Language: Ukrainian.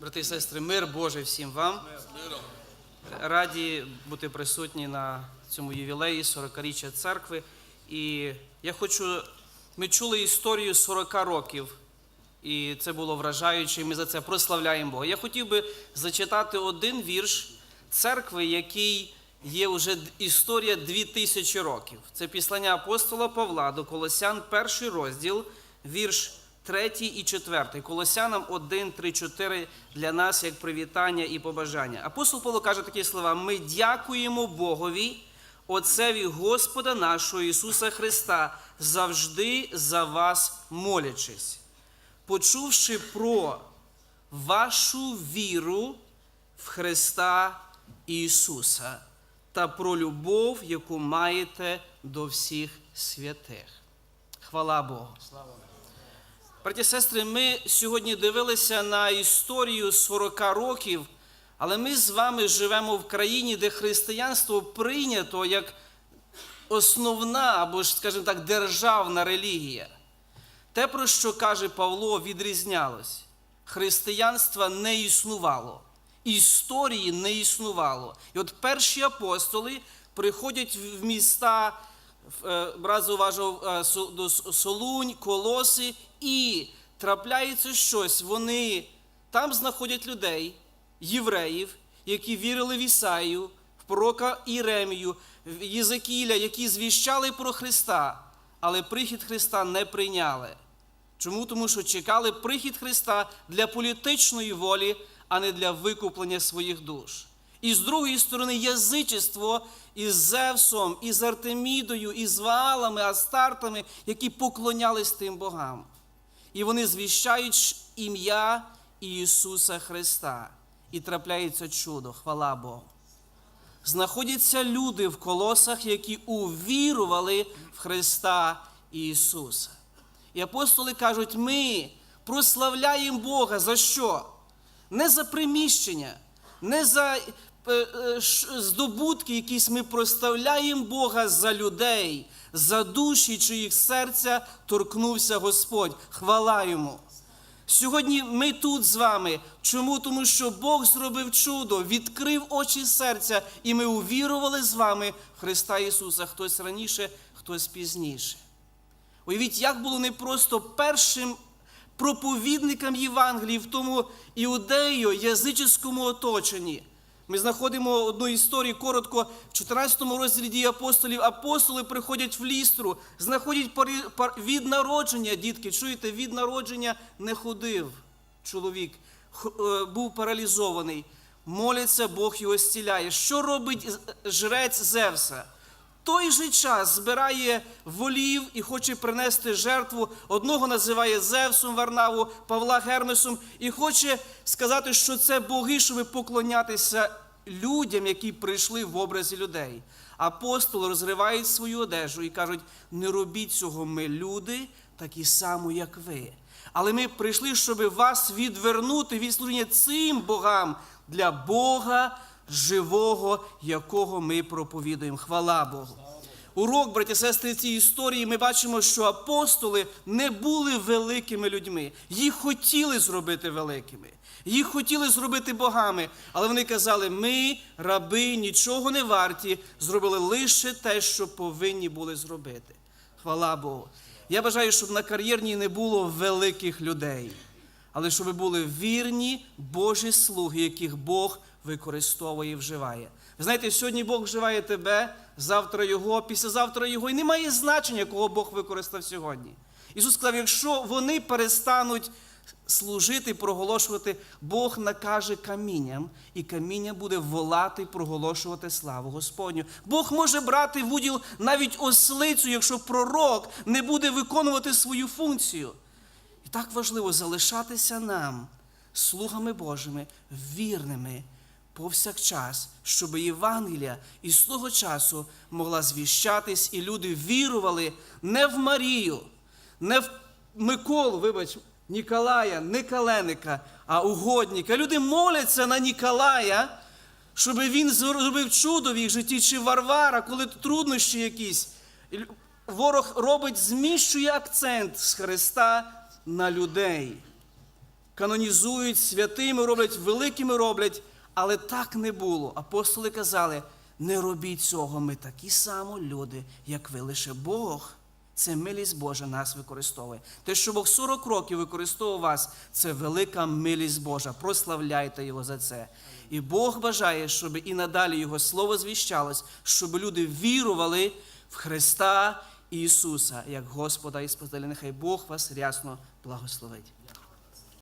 Брати і сестри, мир Божий всім вам. Раді бути присутні на цьому ювілеї 40-річчя церкви. І я хочу. Ми чули історію 40 років, і це було вражаюче, ми за це прославляємо Бога. Я хотів би зачитати один вірш церкви, який є вже історія 2000 років. Це післання апостола Павла до Колосян, перший розділ, вірш 3 і 4. Колосянам 1, 3, 4 для нас як привітання і побажання. Апостол Павло каже такі слова: ми дякуємо Богові. Отцеві Господа нашого Ісуса Христа, завжди за вас молячись, почувши про вашу віру в Христа Ісуса та про любов, яку маєте до всіх святих. Хвала Богу. Браті сестри, ми сьогодні дивилися на історію 40 років, але ми з вами живемо в країні, де християнство прийнято як основна або ж, скажімо так, державна релігія. Те, про що каже Павло, відрізнялось. Християнства не існувало, історії не існувало. І от перші апостоли приходять в міста, брат е, Со- до С- Солунь, Колоси, і трапляється щось. Вони там знаходять людей, євреїв, які вірили в Ісаю, в пророка Іремію, в Єзекіля, які звіщали про Христа, але прихід Христа не прийняли. Чому? Тому що чекали прихід Христа для політичної волі, а не для викуплення своїх душ. І з другої сторони, язичество із Зевсом, із Артемідою, із Ваалами, Астартами, які поклонялись тим богам. І вони звіщають ім'я Ісуса Христа. І трапляється чудо, хвала Богу. Знаходяться люди в колосах, які увірували в Христа Ісуса. І апостоли кажуть: ми прославляємо Бога за що? Не за приміщення, не за здобутки якісь ми прославляємо Бога за людей, за душі, чиїх серця торкнувся Господь. Хвала йому. Сьогодні ми тут з вами. Чому? Тому що Бог зробив чудо, відкрив очі серця, і ми увірували з вами в Христа Ісуса. Хтось раніше, хтось пізніше. Уявіть, як було непросто першим проповідникам Євангелії в тому іудею язичському оточенні. Ми знаходимо одну історію коротко в 14 розділі дії апостолів. Апостоли приходять в лістру, знаходять від народження, дітки, чуєте, від народження не ходив чоловік, е, був паралізований. Моляться, Бог його зціляє. Що робить з- жрець Зевса? Той же час збирає волів і хоче принести жертву. Одного називає Зевсом Варнаву, Павла Гермесом, і хоче сказати, що це боги, щоб поклонятися людям, які прийшли в образі людей. Апостоли розривають свою одежу і кажуть: не робіть цього, ми люди, такі само, як ви. Але ми прийшли, щоб вас відвернути від служіння цим богам для Бога живого, якого ми проповідуємо. Хвала Богу. Урок, браті сестри, цієї історії ми бачимо, що апостоли не були великими людьми. Їх хотіли зробити великими, їх хотіли зробити богами, але вони казали: ми, раби, нічого не варті, зробили лише те, що повинні були зробити. Хвала Богу. Я бажаю, щоб на кар'єрній не було великих людей, але щоб були вірні Божі слуги, яких Бог використовує і вживає. Ви знаєте, сьогодні Бог вживає тебе, завтра Його, післязавтра Його, і немає значення, кого Бог використав сьогодні. Ісус сказав, якщо вони перестануть служити, проголошувати, Бог накаже камінням, і каміння буде волати проголошувати славу Господню. Бог може брати в уділ навіть ослицю, якщо пророк не буде виконувати свою функцію. І так важливо залишатися нам, слугами Божими, вірними повсякчас, щоб Євангелія із того часу могла звіщатись, і люди вірували не в Марію, не в Миколу, вибач, Ніколая, не Каленика, а угодника. Люди моляться на Ніколая, щоб він зробив чудо в їх житті, чи Варвара, коли труднощі якісь. Ворог робить, зміщує акцент з Христа на людей. канонізують, святими роблять, великими роблять, але так не було. Апостоли казали: не робіть цього, ми такі само люди, як ви, лише Бог. Це милість Божа нас використовує. Те, що Бог 40 років використовував вас, це велика милість Божа. Прославляйте Його за це. І Бог бажає, щоб і надалі Його слово звіщалось, щоб люди вірували в Христа Ісуса як Господа і Спасителя. Нехай Бог вас рясно благословить.